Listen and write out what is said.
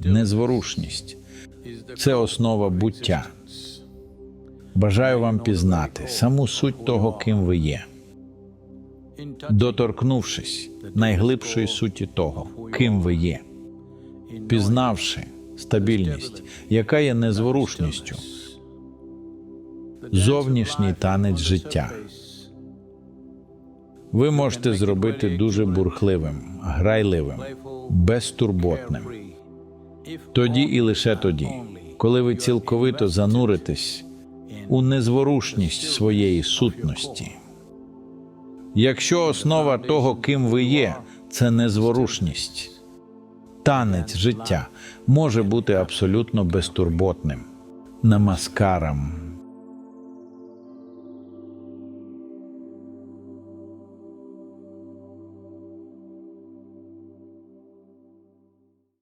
Незворушність це основа буття. Бажаю вам пізнати саму суть того, ким ви є, доторкнувшись найглибшої суті того, ким ви є, пізнавши стабільність, яка є незворушністю, зовнішній танець життя. Ви можете зробити дуже бурхливим, грайливим, безтурботним. Тоді і лише тоді, коли ви цілковито зануритесь у незворушність своєї сутності. Якщо основа того, ким ви є, це незворушність, танець життя може бути абсолютно безтурботним, намаскаром,